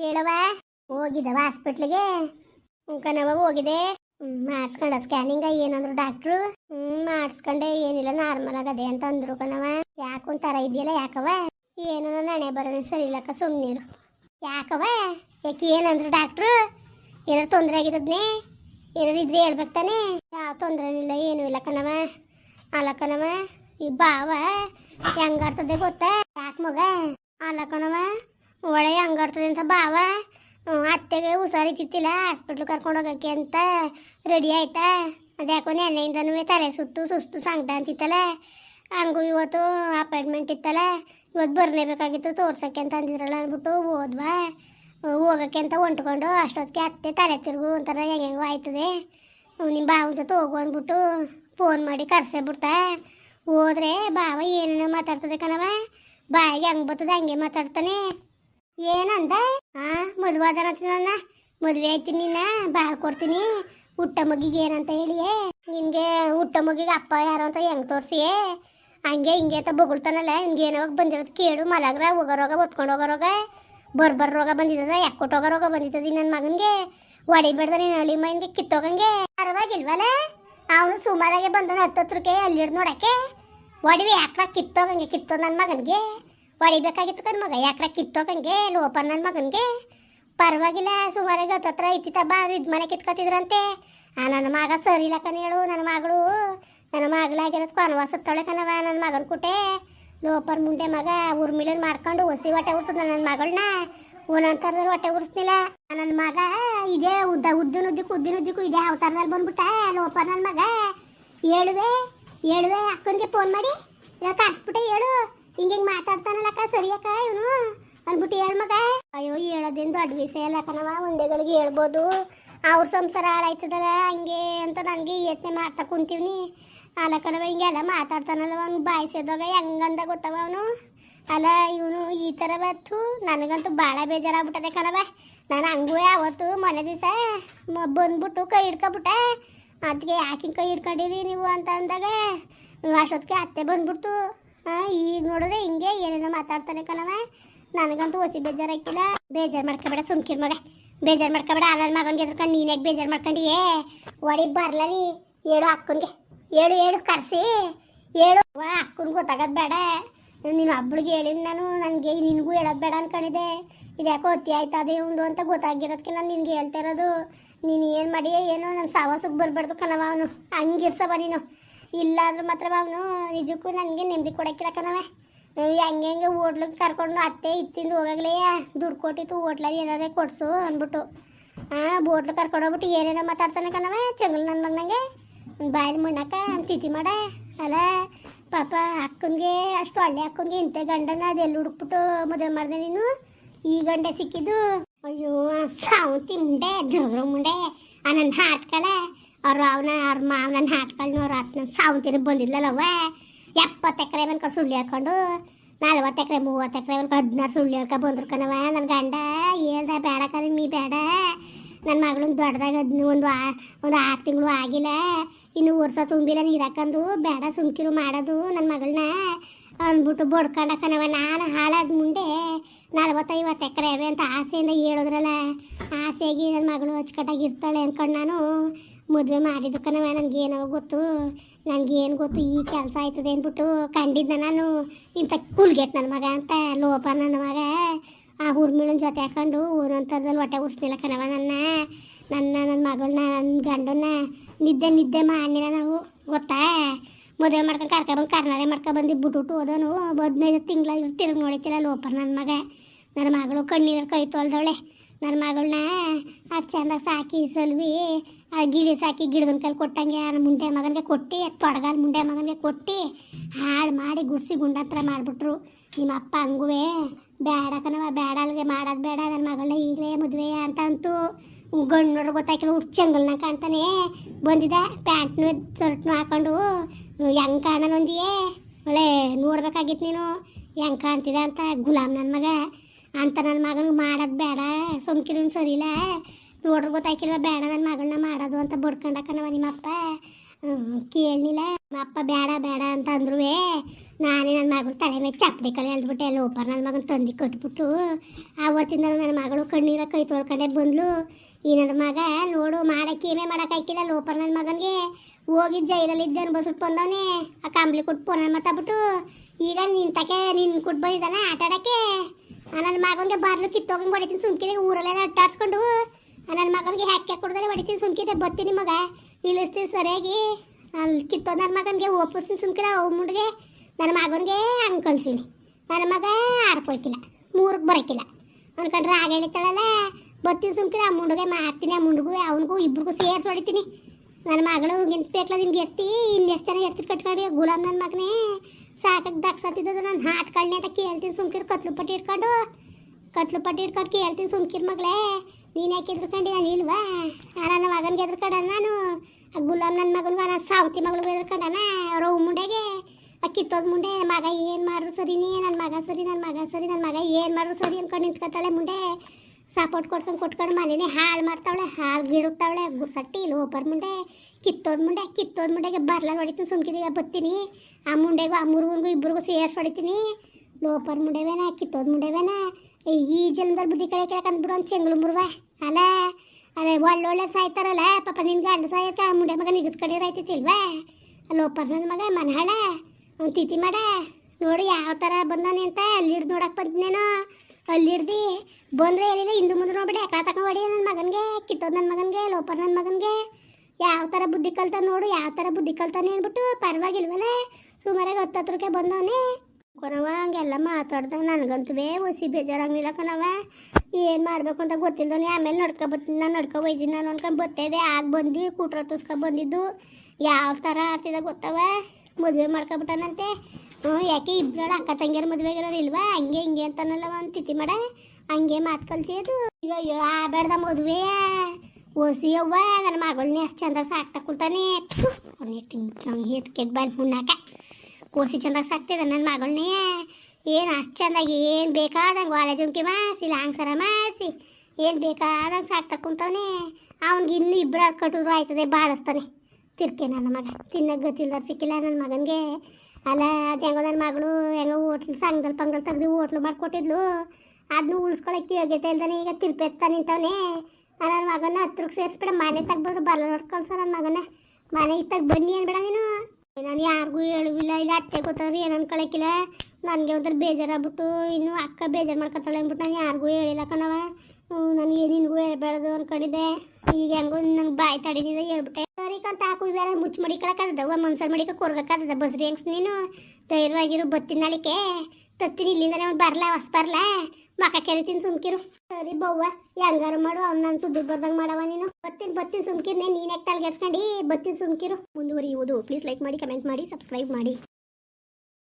ಹೇಳವ ಹೋಗಿದ್ದವ ಹಾಸ್ಪಿಟ್ಲಿಗೆ ಕಣವ ಹೋಗಿದೆ. ಮಾಡಿಸ್ಕೊಂಡ ಸ್ಕ್ಯಾನಿಂಗ ಏನಂದ್ರು ಡಾಕ್ಟ್ರು ಹ್ಮ್, ಮಾಡಿಸ್ಕೊಂಡೆ, ಏನಿಲ್ಲ ನಾರ್ಮಲ್ ಆಗದೆ ಅಂತ ಅಂದ್ರು ಕಣವ ಯಾಕೊಂತರ ಇದೆಯಲ್ಲ ಯಾಕವ ಏನೋ ನಣೆ ಬರೋಣ ಸರಿ ಇಲ್ಲಕ್ಕ ಸುಮ್ಮನಿರು ಯಾಕವ ಯಾಕೆ ಏನಂದ್ರು ಡಾಕ್ಟ್ರು ಏನಾರು ತೊಂದರೆ ಆಗಿರೋದ್ನೇ ಏನಾರು ಇದ್ರೆ ಹೇಳ್ಬೇಕು ತಾನೇ? ಯಾವ ತೊಂದರೆ ಇಲ್ಲ, ಏನೂ ಇಲ್ಲ ಕಣವ ಅಲ್ಲ ಕಣವ ಈ ಬಾವ ಹೆಂಗಾಡ್ತದೆ ಗೊತ್ತಾ? ಯಾಕೆ ಮಗ? ಅಲ್ಲ ಕಣವ ಒಳ್ಳೆ ಹಂಗಾಡ್ತದೆ ಅಂತ ಬಾವ ಅತ್ತೆಗೆ ಹುಷಾರಿತ್ತಿಲ್ಲ ಹಾಸ್ಪಿಟ್ಲ್ ಕರ್ಕೊಂಡು ಹೋಗಕ್ಕೆ ಅಂತ ರೆಡಿ ಆಯ್ತಾ. ಅದ್ಯಾಕೋ ನೆನ್ನೆಯಿಂದನೂ ತಲೆ ಸುತ್ತು ಸುಸ್ತು ಸಂಕಟ ಅಂತಿತ್ತಲ್ಲ ಹಂಗೂ ಇವತ್ತು ಅಪಾಯಿಂಟ್ಮೆಂಟ್ ಇತ್ತಲ್ಲ. ಇವತ್ತು ಬರಲೇಬೇಕಾಗಿತ್ತು ತೋರ್ಸಕ್ಕೆ ಅಂತ ಅಂದಿದ್ರಲ್ಲ ಅಂದ್ಬಿಟ್ಟು ಹೋದ್ವಾ. ಹೋಗಕ್ಕೆ ಅಂತ ಹೊಂಟ್ಕೊಂಡು ಅಷ್ಟೊತ್ತಿಗೆ ಅತ್ತೆ ತಲೆ ತಿರುಗು ಒಂಥರ ಹೆಂಗೆಂಗೋ ಆಯ್ತದೆ. ನಿಮ್ಮ ಬಾವನ ಜೊತೆ ಹೋಗು ಅಂದ್ಬಿಟ್ಟು ಫೋನ್ ಮಾಡಿ ಕರ್ಸೇ ಬಿಡ್ತಾ. ಹೋದ್ರೆ ಬಾವ ಏನೇನೋ ಮಾತಾಡ್ತದೆ ಕಣವ ಬಾಯಿಗೆ ಹಂಗೆ ಬರ್ತದೆ, ಹಂಗೆ ಮಾತಾಡ್ತಾನೆ. ಏನಂದ? ಆ, ಮದುವೆ ಅದನಂತ ನನ್ನ. ಮದುವೆ ಆಯ್ತೀನಿ ನಿನ್ನ, ಬಾಳ್ ಕೊಡ್ತೀನಿ. ಹುಟ್ಟ ಮಗಿಗೆ ಏನಂತ ಹೇಳಿಯೇ? ನಿನ್ಗೆ ಹುಟ್ಟ ಮಗಿಗೆ ಅಪ್ಪ ಯಾರು ಅಂತ ಹೆಂಗ್ ತೋರ್ಸಿಯೇ? ಹಂಗೆ ಹಿಂಗೆ ಅಂತ ಬೊಗಳ್ತಾನಲ್ಲ, ನಿನ್ಗೆ ಏನೋ ಬಂದಿರೋದು ಕೇಳು. ಮಲಗ್ರ, ಹೋಗೋ ರೋಗ ಒತ್ಕೊಂಡು ಹೋಗೋ ರೋಗ. ಬರ್ಬರ್ ರೋಗ ಬಂದಿದ್ದದ ಯಾಕೊಟ್ಟು ಹೋಗೋ ರೋಗ ಬಂದಿದ್ದದ ನನ್ನ ಮಗನಿಗೆ. ಹೊಡಿಬೇಡ್ದ ನೀನು ಹಳಿ ಮೈನ್ಗೆ ಕಿತ್ತೋಗಂಗೆ. ಪರವಾಗಿಲ್ವಲ್ಲ? ಅವನು ಸುಮಾರಾಗೆ ಬಂದನು ಹತ್ತತ್ರಕ್ಕೆ ಅಲ್ಲಿ ನೋಡಕ್ಕೆ. ಒಡಿವಿ ಯಾಕ್ರ ಕಿತ್ತೋಗಂಗೆ, ಕಿತ್ತೋ ನನ್ನ ಮಗನಿಗೆ. ಹೊಡಿಬೇಕಾಗಿತ್ತು ಕನ್ ಮಗ. ಯಾಕ್ರ ಕಿತ್ತೋಗಂಗೆ ಲೋಪ ನನ್ನ ಮಗನಿಗೆ? ಪರವಾಗಿಲ್ಲ, ಸುಮಾರಾಗಿ ಹತ್ತತ್ರ ಇತ್ತಿತ್ತ ಬಾ, ಇದ್ ಮನೆ ಕಿತ್ಕೊತಿದ್ರಂತೆ. ನನ್ನ ಮಗ ಸರಿ ಇಲ್ಲ ಕಣ ಹೇಳು, ನನ್ನ ಮಗಳು. ನನ್ನ ಮಗಳಾಗಿರೋದು ತೊಳೆ ಕಣವ ನನ್ನ ಮಗನ ಕುಟೆ. ಲೋಪರ್ ಮುಂಡೆ ಮಗ ಉರ್ಮಿಳನ್ ಮಾಡ್ಕೊಂಡು ಹೊಸಿ ಹೊಟ್ಟೆ ಉರ್ಸದ್ ನನ್ನ ಮಗಳನ್ನ ಒಂದೊಂದು ಹೊಟ್ಟೆ ಉರ್ಸ್ನಿಲ್ಲ. ನನ್ನ ಮಗ ಇದೇ ಉದ್ದ, ಉದ್ದಿನ ಉದ್ದಕ್ಕೂ ಉದ್ದಿನ ಉದ್ದಕ್ಕೂ ಇದೇ ಅವತಾರದಲ್ಲಿ ಬಂದ್ಬಿಟ್ಟ. ಲೋಪರ್ ನನ್ನ ಮಗ. ಹೇಳುವೆ ಹೇಳುವೆ, ಅಕ್ಕನಿಗೆ ಫೋನ್ ಮಾಡಿ. ಕರ್ಸ್ಬಿಟ್ಟೆ ಹೇಳು. ಹಿಂಗೆ ಹಿಂಗೆ ಮಾತಾಡ್ತಾನಲ್ಲಕ್ಕ ಸರಿಯಕ್ಕ ಇವನು? ಅಂದ್ಬಿಟ್ಟು ಹೇಳ್ ಮಗ. ಅಯ್ಯೋ, ಹೇಳೋದೇನು ದೊಡ್ಡ ವಿಷಯ ಅಲ್ಲ ಕಣವ ಹೇಳ್ಬೋದು. ಅವ್ರ ಸಂಸಾರ ಹಾಳಾಯ್ತದಲ್ಲ, ಹಂಗೆ ಅಂತ ನನಗೆ ಯತ್ನೆ ಮಾಡ್ತಾ ಕುಂತೀವ್ನಿ. ಅಲ್ಲ ಕಣವ ಹಿಂಗೆಲ್ಲ ಮಾತಾಡ್ತಾನಲ್ಲ ಅವನು ಬಾಯಿಸಿದಾಗ ಸೇದೋಗ, ಹೆಂಗಂದ ಗೊತ್ತವ ಅವನು? ಅಲ್ಲ, ಇವನು ಈ ಥರ ಬತ್ತು ನನಗಂತೂ ಭಾಳ ಬೇಜಾರಾಗ್ಬಿಟ್ಟದೆ ಕಣವ ನಾನು ಹಂಗೂ ಯಾವತ್ತು ಮನೆ ದಿವಸ ಬಂದ್ಬಿಟ್ಟು ಕೈ ಹಿಡ್ಕೊಬಿಟ್ಟೆ. ಅದಕ್ಕೆ ಯಾಕಿಂಗ್ ಕೈ ಹಿಡ್ಕೊಂಡಿರಿ ನೀವು ಅಂತ ಅಂದಾಗ ಅಷ್ಟೊತ್ತಿಗೆ ಅತ್ತೆ ಬಂದ್ಬಿಡ್ತು. ಈಗ ನೋಡಿದ್ರೆ ಹಿಂಗೆ ಏನೇನೋ ಮಾತಾಡ್ತಾನೆ ಕಣವ ನನಗಂತೂ ಹೊಸಿ ಬೇಜಾರಾಯ್ತಿಲ್ಲ ಬೇಜಾರು ಮಾಡ್ಕೊಬೇಡ ಸುಮ್ಕಿರ್ ಮಗ. ಬೇಜಾರು ಮಾಡ್ಕೊಬೇಡ. ಅಲ್ಲ ಮಗನಿಗೆ ಎದ್ರಕೊಂಡು ನೀನಾಗ ಬೇಜಾರು ಮಾಡ್ಕೊಂಡಿಯೇ ಒಡಿ ಬರ್ಲನಿ ಹೇಳು ಅಕ್ಕನಿಗೆ. ಹೇಳು ಹೇಳು ಕರ್ಸಿ. ಹೇಳು ಅಕ್ಕನಿಗೆ ಗೊತ್ತಾಗೋದು ಬೇಡ. ನೀನು ಅಬ್ಬಳಿಗೆ ಹೇಳಿನಿ ನಾನು. ನನಗೆ ನಿನಗೂ ಹೇಳೋದು ಬೇಡ ಅನ್ಕೊಂಡಿದ್ದೆ. ಇದ್ಯಾಕೋ ಅತಿ ಆಯ್ತದೆ, ಉಂಡು ಅಂತ ಗೊತ್ತಾಗಿರೋದಕ್ಕೆ ನಾನು ನಿನ್ಗೆ ಹೇಳ್ತಾ ಇರೋದು. ನೀನು ಏನು ಮಾಡಿ ಏನೋ ನನ್ನ ಸಾವಾಸಕ್ಕೆ ಬರಬಾರ್ದು ಕಣವ ಅವನು. ಹಂಗಿರ್ಸವ ನೀನು. ಇಲ್ಲ ಅಂದ್ರೆ ಮಾತ್ರ ಅವನು ನಿಜಕ್ಕೂ ನನಗೆ ನೆಮ್ಮದಿ ಕೊಡಕ್ಕಿಲ್ಲ ಕಣವೆ ಹೆಂಗೆ ಹೆಂಗೆ ಹೋಟ್ಲಿಗೆ ಕರ್ಕೊಂಡು ಅತ್ತೆ ಇತ್ತಿಂದ ಹೋಗಾಗ್ಲೇ, ದುಡ್ಡು ಕೊಟ್ಟಿತ್ತು ಹೋಟ್ಲಾಗ ಏನಾರ ಕೊಡ್ಸು ಅಂದ್ಬಿಟ್ಟು. ಹಾಂ ಬೋಟ್ಲು ಕರ್ಕೊಂಡು ಹೋಗ್ಬಿಟ್ಟು ಏನೇನೋ ಮಾತಾಡ್ತಾನೆ ಕಣವೆ ಚಂಗಲ್ ನನ್ನ ಮಗನಂಗೆ ಬಾಯಲ್ಲಿ ಮುಣ್ಣಕ್ಕ ತಿಥಿ ಮಾಡ. ಅಲ್ಲ, ಪಾಪ ಅಕ್ಕನಿಗೆ ಅಷ್ಟು ಹಳ್ಳಿ ಅಕ್ಕನಿಗೆ ಇಂಥ ಗಂಡನ ಅದೆಲ್ಲ ಹುಡುಕ್ಬಿಟ್ಟು ಮದುವೆ ಮಾಡಿದೆ ನೀನು? ಈ ಗಂಡ ಸಿಕ್ಕಿದ್ದು? ಅಯ್ಯೋ ಸಾವು ತಿಂಡೆ ಜೋಗ್ರ ಮುಂಡೆ ನನ್ನ ಹಾಟ್ಕಳ ಅವ್ರು ಅವನ ಅವ್ರ ಮಾವನ ಹಾಟ್ಕಳ್ನ ಅವ್ರ ನನ್ನ ಸಾವಂತಿನ ಬಂದಿದ್ಲಲ್ಲವ ಎಪ್ಪತ್ತು ಎಕರೆ ಮನ್ಕೊಂಡು ಸುಳ್ಳಿ ಹಾಕೊಂಡು ನಲ್ವತ್ತು ಎಕರೆ, ಮೂವತ್ತು ಎಕರೆ ಮನ್ಕೊಂಡು ಹದಿನಾರು ಸುಳ್ಳು ಹೇಳ್ಕೊ ಬಂದ್ರು ಕಣವ ನನ್ನ ಗಂಡ. ಹೇಳ್ದೆ ಬೇಡ ಕರಿ ಮೀ ಬೇಡ ನನ್ನ ಮಗಳನ್ನ ದೊಡ್ಡದಾಗ ಒಂದು ಒಂದು ಆರು ತಿಂಗಳು ಆಗಿಲ್ಲ. ಇನ್ನು ವರ್ಷ ತುಂಬಿಲ್ಲ ನೀರು ಹಾಕೊಂಡು ಬೇಡ ಸುಮ್ಕಿರು ಮಾಡೋದು ನನ್ನ ಮಗಳನ್ನ ಅಂದ್ಬಿಟ್ಟು ಬಡ್ಕೊಂಡ ಕಣವ ನಾನು ಹಾಳಾದ ಮುಂದೆ ನಲ್ವತ್ತೈವತ್ತು ಎಕರೆ ಅವೆ ಅಂತ ಆಸೆಯಿಂದ ಹೇಳಿದ್ರಲ್ಲ. ಆಸೆಯಾಗಿ ನನ್ನ ಮಗಳು ಅಚ್ಚುಕಟ್ಟಾಗಿ ಇರ್ತಾಳೆ ಅಂದ್ಕೊಂಡು ನಾನು. ಮದುವೆ ನನಗೆ ನನಗೇನೋ ಗೊತ್ತು? ನನಗೇನು ಗೊತ್ತು? ಈ ಕೆಲಸ ಆಯ್ತದೆ ಅಂದ್ಬಿಟ್ಟು ಕಂಡಿದ್ದ ನಾನು. ಇಂಥ ಕುಲ್ಗೆಟ್ ನನ್ನ ಮಗ ಅಂತ, ಲೋಪ ನನ್ನ ಮಗ. ಆ ಹುರ್ಮಿಳನ ಜೊತೆ ಹಾಕೊಂಡು ಒಂದೊಂಥರದಲ್ಲಿ ಹೊಟ್ಟೆ ಉರ್ಸ್ನಿಲ್ಲ ಕಣವ ನನ್ನ. ನನ್ನ ನನ್ನ ಮಗಳನ್ನ ನನ್ನ ಗಂಡನ್ನ ನಿದ್ದೆ ನಿದ್ದೆ ಮಾಡಿಲ್ಲ ನಾವು. ಗೊತ್ತಾ? ಮದುವೆ ಮಾಡ್ಕೊಂಡು ಕರ್ಕೊಬಂದು ಕರ್ನಾಟಕ ಮಾಡ್ಕೊಬಂದು ಬಿಟ್ಬಿಟ್ಟು ಹೋದನು. ಹದಿನೈದು ತಿಂಗಳ ತಿರುಗಿ ನೋಡಿತಿಲ್ಲ ಲೋಪ ನನ್ನ ಮಗ. ನನ್ನ ಮಗಳು ಕಣ್ಣೀರು ಕೈ ತೊಳ್ದವಳೆ. ನನ್ನ ಮಗಳನ್ನ ಅದು ಚೆಂದಾಗಿ ಸಾಕಿ ಸಲ್ವಿ, ಆ ಗಿಳಿ ಸಾಕಿ ಗಿಡದ ಕೈಲಿ ಕೊಟ್ಟಂಗೆ ನನ್ನ ಮುಂಡೆ ಮಗನಿಗೆ ಕೊಟ್ಟು ತೊಡಗಾಲ ಮುಂಡೆ ಮಗನಿಗೆ ಕೊಟ್ಟು, ಹಾಳು ಮಾಡಿ ಗುಡ್ಸಿ ಗುಂಡತ್ರ ಮಾಡಿಬಿಟ್ರು. ನಿಮ್ಮ ಅಪ್ಪ ಹಂಗುವೆ ಬೇಡ ಕಣವ ಬೇಡ ಅಲ್ಲಿಗೆ ಮಾಡೋದು ಬೇಡ ನನ್ನ ಮಗಳನ್ನ ಈಗಲೇ ಮದುವೆ ಅಂತ ಅಂತೂ. ಗಣ್ಣರು ಗೊತ್ತಾಯ್ಕಿಲ್ಲ ಹುಟ್ಟು ಚಂಗಲ್ನ ಕಾಣ್ತಾನೆ. ಬಂದಿದ್ದ ಪ್ಯಾಂಟ್ನು, ಶರ್ಟ್ನು ಹಾಕೊಂಡು ಹೆಂಗೆ ಕಾಣನೊಂದಿಯೇ, ಒಳ್ಳೆ ನೋಡ್ಬೇಕಾಗಿತ್ತು ನೀನು. ಹೆಂಗೆ ಕಾಣ್ತಿದ ಅಂತ ಗುಲಾಮ್ ನನ್ನ ಮಗ. ಅಂತ ನನ್ನ ಮಗನಿಗೆ ಮಾಡೋದು ಬೇಡ. ಸೋಮ್ಕಿನ ಸರಿ ಇಲ್ಲ ನೋಡ್ರಿ ಗೊತ್ತಾಯ್ಕಿಲ್ವ ಬೇಡ ನನ್ನ ಮಗಳನ್ನ ಮಾಡೋದು ಅಂತ ಬಡ್ಕೊಂಡಕ್ಕನವ ನಿಮ್ಮಪ್ಪ. ಕೇಳಲಿಲ್ಲ ಅಪ್ಪ ಬೇಡ ಬೇಡ ಅಂತ ಅಂದ್ರು ನಾನೇ ನನ್ನ ಮಗಳು ತಲೆ ಮೇಲೆ ಚಪ್ಪಡಿ ಕಲೆ ಎಳ್ದ್ಬಿಟ್ಟೆ, ಲೋಪರ್ ನನ್ನ ಮಗನ ತಂದು ಕಟ್ಬಿಟ್ಟು. ಆವತ್ತಿಂದ ನನ್ನ ಮಗಳು ಕಣ್ಣೀರ ಕೈ ತೊಳ್ಕೊಂಡೆ ಬಂದ್ಲು. ಈ ನನ್ನ ಮಗ ನೋಡು, ಮಾಡಕ್ಕೆ ಏನೇ ಮಾಡೋಕ್ಕಾಯ್ಕಿಲ್ಲ ಲೋಪರ್ ನನ್ನ ಮಗನಿಗೆ. ಹೋಗಿ ಜೈಲಲ್ಲಿ ಇದ್ದ ಅನ್ಬಸ್ಬಿಟ್ಟು ಬಂದವನೇ. ಆ ಕಂಬ್ಲಿ ಕೊಟ್ಟು ಫೋನ್ ಮಾತಾಡ್ಬಿಟ್ಟು ಈಗ ನಿನ್ ನಿನ್ನ ನಿನ್ ಕೊಟ್ಟು ಬಂದಿದ್ದಾನೆ ಆಟ ನನ್ನ ಮಗನಿಗೆ ಬಾರ್ಲು ಕಿತ್ತೋಗಂಗೆ ಹೊಡಿತೀನಿ ಸುಮ್ಕಿದೆ, ಊರಲ್ಲೆಲ್ಲ ಅಟ್ಟಾಡ್ಸ್ಕೊಂಡು. ನನ್ನ ಮಗನಿಗೆ ಹ್ಯಾಕೆ ಕೊಡ್ದಲ್ಲ ಹೊಡಿತೀನಿ ಸುಮ್ಕಿದೆ ಬತ್ತೀನಿ ಮಗ. ಇಳಿಸ್ತೀನಿ ಸರಿಯಾಗಿ. ಅಲ್ಲಿ ಕಿತ್ತೋ ನನ್ನ ಮಗನಿಗೆ, ಒಪ್ಪಿಸ್ತೀನಿ ಸುಮ್ಕಿರ ಮುಂಡಿಗೆ. ನನ್ನ ಮಗನಿಗೆ ಹಂಗೆ ಕಲ್ಸೀನಿ ನನ್ನ ಮಗ ಆಡ್ಕೊಯ್ಕಿಲ್ಲ ಮೂರಕ್ಕೆ ಬರೋಕ್ಕಿಲ್ಲ ಅನ್ಕೊಂಡ್ರೆ ಆಗ ಹೇಳಿತಾಳಲ್ಲ ಬತ್ತೀನಿ ಸುಮ್ಕಿರ ಆ ಮುಂಡ್ಗೆ ಮಾಡ್ತೀನಿ ಆ ಮುಂಡ್ಗೂ, ಅವನಿಗೂ, ಇಬ್ರಿಗೂ ಸೇರ್ಸಿ ಹೊಡಿತೀನಿ. ನನ್ನ ಮಗಳು ಹಿಂಗೆ ಬೇಕಲ್ಲ ನಿಮ್ಗೆ ಎತ್ತಿ ಇನ್ನು ಎಷ್ಟು ಜನ ಎತ್ತಿ ಕಟ್ಕೊಂಡು ಗುಲಾಬ್ ನನ್ನ ಮಗನೇ. ಸಾಕಾಗಿ ದಕ್ಸತ್ತಿದ್ದು ನಾನು ಹಾಟ್ಕಳ್ನೆ ಅಂತ ಕೇಳ್ತೀನಿ ಸುಮ್ಕಿರ್ ಕತ್ಲು ಪಟ್ಟಿ ಇಟ್ಕೊಂಡು ಕತ್ಲು ಪಟ್ಟಿ ಇಟ್ಕೊಂಡು ಕೇಳ್ತೀನಿ ಸುಮ್ಕಿರ್ ಮಗಳೇ, ನೀನು ಯಾಕೆ ಎದ್ರುಕೊಂಡು ನಾನು ಇಲ್ವಾ? ನನ್ನ ಮಗನಿಗೆ ಎದ್ರುಕೊಂಡ ನಾನು. ಗುಲಾಮ್ ನನ್ನ ಮಗನಿಗೆ ನಾನು ಸಾವತಿ ಮಗಳಿಗೆ ಎದ್ರುಕೊಂಡನ ರವ್ ಮುಂಡೆಗೆ, ಆ ಕಿತ್ತೋದ್ ಮುಂಡೆ, ಮಗ ಏನು ಮಾಡ್ರು ಸರಿನೇ ನನ್ನ ಮಗ ಸರಿ ನನ್ನ ಮಗ ಸರಿ ನನ್ನ ಮಗ ಏನು ಮಾಡ್ರು ಸರಿ ಅಂದ್ಕೊಂಡು ನಿಂತ್ಕೊತಾಳೆ ಮುಂಡೆ. ಸಪೋರ್ಟ್ ಕೊಟ್ಕೊಂಡು ಕೊಟ್ಕೊಂಡು ಮನೇನೆ ಹಾಳು ಮಾಡ್ತಾವಳೆ ಹಾಳು ಗಿಡುತ್ತಾವಳೆ ಗುಸಟ್ಟಿ ಲೋಪರ್ ಮುಂಡೆ ಕಿತ್ತೋದ್ ಮುಂಡೆ ಕಿತ್ತೋದ್ ಮುಂಡೆಗೆ ಬರ್ಲ ಹೊಡಿತೀನಿ, ಸುಮ್ಕಿದೀಗ ಬತ್ತೀನಿ. ಆ ಮುಂಡೆಗೂ, ಆ ಮುರುಗನ್ಗೂ ಇಬ್ಬರಿಗೂ ಸೇರ್ಸಿ ಹೊಡಿತೀನಿ. ಲೋಪರ್ ಮುಂಡೆವೇನ, ಕಿತ್ತೋದ್ ಮುಂಡೆವೇನ? ಈ ಜನ್ಮದಲ್ಲಿ ಬುದ್ಧಿ ಕಡೆ ಕೆಳಕ್ ಅಂದ್ಬಿಡು ಅಂತ ಚೆಂಗ್ಳು ಮುರುವೆ. ಅಲ್ಲ ಅದೇ ಒಳ್ಳೊಳ್ಳೆ ಸಾಯ್ತಾರಲ್ಲ, ಪಾಪ ನಿನ್ ಗಂಡ ಸಾಯ್ತ ಆ ಮುಂಡೆ ಮಗ ನಿಗದ್ ಕಡೆ ರೈತೈತಿಲ್ವಾ ಲೋಪರ್ ನನ್ನ ಮಗ, ಮನಹಾಳ ಅವ್ನು ತಿಥಿ ಮಾಡ. ನೋಡಿ ಯಾವ ಥರ ಬಂದಾನೆ ಅಂತ, ಅಲ್ಲಿ ಹಿಡ್ದು ನೋಡಕ್ಕೆ ಬಂದಿನೇನೋ. ಅಲ್ಲಿ ಹಿಡ್ದು ಬಂದ್ರೆ ಏನಿಲ್ಲ ಹಿಂದೂ ಮುಂದೆ ನೋಡ್ಬಿಡಿ ಅಕ್ಕ ತಕ ಹೊಡಿ ನನ್ನ ಮಗನಿಗೆ, ಕಿತ್ತೋದ್ ನನ್ನ ಮಗನಿಗೆ, ಲೋಪರ್ ನನ್ನ ಮಗನಿಗೆ. ಯಾವ ಥರ ಬುದ್ಧಿ ಕಲ್ತ ನೋಡು, ಯಾವ ಥರ ಬುದ್ಧಿ ಕಲ್ತಾನೆ ಅಂದ್ಬಿಟ್ಟು ಪರವಾಗಿಲ್ವಲ್ಲ ಸುಮಾರಾಗಿ ಹತ್ತು ಹತ್ರಕ್ಕೆ ಬಂದವನೇ. ಕೊನವ ಹಂಗೆಲ್ಲ ಮಾತಾಡ್ದಾಗ ನನಗಂತೂ ಒಸಿ ಬೇಜಾರಾಗ್ಲಿಲ್ಲ ಕಣವ ಏನು ಮಾಡಬೇಕು ಅಂತ ಗೊತ್ತಿಲ್ದವನಿ. ಆಮೇಲೆ ನಡ್ಕೊ ಬತ್ತೀನಿ ನಾನು ನಡ್ಕೊ ಒಯ್ದೀನಿ, ನಾನು ಅನ್ಕೊಂಡು ಬತ್ತೈದೆ ಆಗ ಬಂದ್ವಿ, ಕೂಟ್ರ ತುಸ್ಕೊ ಬಂದಿದ್ದು. ಯಾವ ಥರ ಆಡ್ತಿದ್ದ ಗೊತ್ತವ ಮದುವೆ ಮಾಡ್ಕೊಬಿಟ್ಟಾನಂತೆ. ಹ್ಞೂ, ಯಾಕೆ ಇಬ್ಬರು ಅಕ್ಕ ತಂಗಿಯರ ಮದುವೆಗಿರೋರು ಇಲ್ವಾ? ಹಂಗೆ ಹಿಂಗೆ ಅಂತಾನಲ್ಲ ಒಂದು ತಿಥಿ ಮಾಡ. ಹಂಗೆ ಮಾತು ಕಲ್ತಿದ್ದು ಈಗ ಅಯ್ಯೋ ಆ ಬೇಡ್ದ ಮದುವೆ. ಓಸಿ ಅವ್ವ ನನ್ನ ಮಗಳನ್ನೇ ಅಷ್ಟು ಚಂದ ಸಾಕ್ತಾ ಕೂತಾನೆ. ಎತ್ ಕೆಟ್ಟ ಬಾಲ್ ಹುಣ್ಣಾಕ. ಓಸಿ ಚಂದಾಗ ಸಾಕ್ತಿದ್ದ ನನ್ನ ಮಗಳನ್ನೇ ಏನು ಅಷ್ಟು ಚಂದಾಗಿ, ಏನು ಬೇಕಾದಂಗೆ ವಾಲೆ ಜುಮ್ಕಿ ಮಾಸಿ ಲಾಂಗ್ಸರ ಮಾಸಿ ಏನು ಬೇಕಾದಂಗೆ ಸಾಕ್ತಾ ಕುಂತವನೆ. ಅವ್ನಿಗೆ ಇನ್ನೂ ಇಬ್ಬರು ಕಟ್ಟಿದ್ರು ಆಯ್ತದೆ, ಬಾಳಿಸ್ತಾನೆ. ತಿರ್ಕೆ ನನ್ನ ಮಗ. ತಿನ್ನ ಗೊತ್ತಿಲ್ದಾರ ಸಿಕ್ಕಿಲ್ಲ ನನ್ನ ಮಗನಿಗೆ. ಅಲ್ಲ ಅದು ಹೆಂಗೋ ನನ್ನ ಮಗಳು ಹೆಂಗೋ ಹೋಟ್ಲು ಸಂಘದಲ್ಲಿ ಪಂಗಲ್ ತೆಗ್ದು ಹೋಟ್ಲು ಮಾಡಿಕೊಟ್ಟಿದ್ಲು. ಅದನ್ನು ಉಳಿಸ್ಕೊಳಕ್ಕೆ ಯೋಗ್ಯತೆ ಇಲ್ದಾನೆ ಈಗ ತಿರ್ಪೆತ್ತ ನಿಂತವನೆ. ನನ್ನ ಮಗನ ಹತ್ರಕ್ಕೆ ಸೇರಿಸ್ಬಿಡ, ಮನೆ ತಗ್ಬೋದ್ರು ಬಲ್ಲ ಸರ್ ನನ್ನ ಮಗನ ಮನೆ ಇತ್ತಾಗ ಬನ್ನಿ ಅನ್ಬೇಡ ನೀನು. ನಾನು ಯಾರಿಗೂ ಹೇಳುವಿಲ್ಲ, ಇಲ್ಲ ಅತ್ತೆ ಗೊತ್ತಾದ್ರೆ ಏನು ಅನ್ಕೊಳಕ್ಕಿಲ್ಲ. ನನಗೆ ಒಂಥರ ಬೇಜಾರಾಗ್ಬಿಟ್ಟು, ಇನ್ನು ಅಕ್ಕ ಬೇಜಾರು ಮಾಡ್ಕೊತಾಳೆ ಅಂದ್ಬಿಟ್ಟು ನಾನು ಯಾರಿಗೂ ಹೇಳಿಲ್ಲ ಕಣವ ನನಗೆ ನಿನಗೂ ಹೇಳ್ಬಾರ್ದು ಅನ್ಕೊಂಡಿದ್ದೆ. ಈಗ ಹೆಂಗೋ ನಂಗೆ ಬಾಯಿ ತಡಿದಿದೆ ಹೇಳ್ಬಿಟ್ಟೆ. ಸರಿ ಕಂತ, ಹಾಕು, ಇವೆಲ್ಲ ಮುಚ್ಚಿ ಮಡಿಕೊಳಕ್ಕದ ಮನ್ಸಲ್ಲಿ ಮಡಿಕ ಕೊರ್ಗಕ್ಕದ ಬಸ್ರಿ ಹೆಂಗ್ಸ್ ನೀನು? ಧೈರ್ಯವಾಗಿರು ಬತ್ತಿನಳಿಕೆ ನಾಳಿಕೆ. ತತ್ತೀನಿ ಇಲ್ಲಿಂದನೇ ಒಂದು ಬರಲ ಹೊಸ ಬರಲ? ಮಕ ಕೆರಿತೀನಿ ಸುಮ್ಕಿರು. ಸರಿ ಬವ್ವ, ಹೆಂಗಾರು ಮಾಡು, ಅವ್ನು ನಾನು ಸುದ್ದಿ ಬರ್ದಂಗೆ ಮಾಡವ ನೀನು. ಬತ್ತಿನ ಬತ್ತಿನ ಸುಮ್ಕಿರ್ನೆ, ನೀನು ತಲೆಗೆಡ್ಸ್ಕೊಂಡು? ಬತ್ತಿನ ಸುಮ್ಕಿರು. ಮುಂದುವರಿಯುವುದು. ಪ್ಲೀಸ್ ಲೈಕ್ ಮಾಡಿ ಕಮೆಂಟ್ ಮಾಡಿ ಸಬ್ಸ್ಕ್ರೈಬ್ ಮಾಡಿ.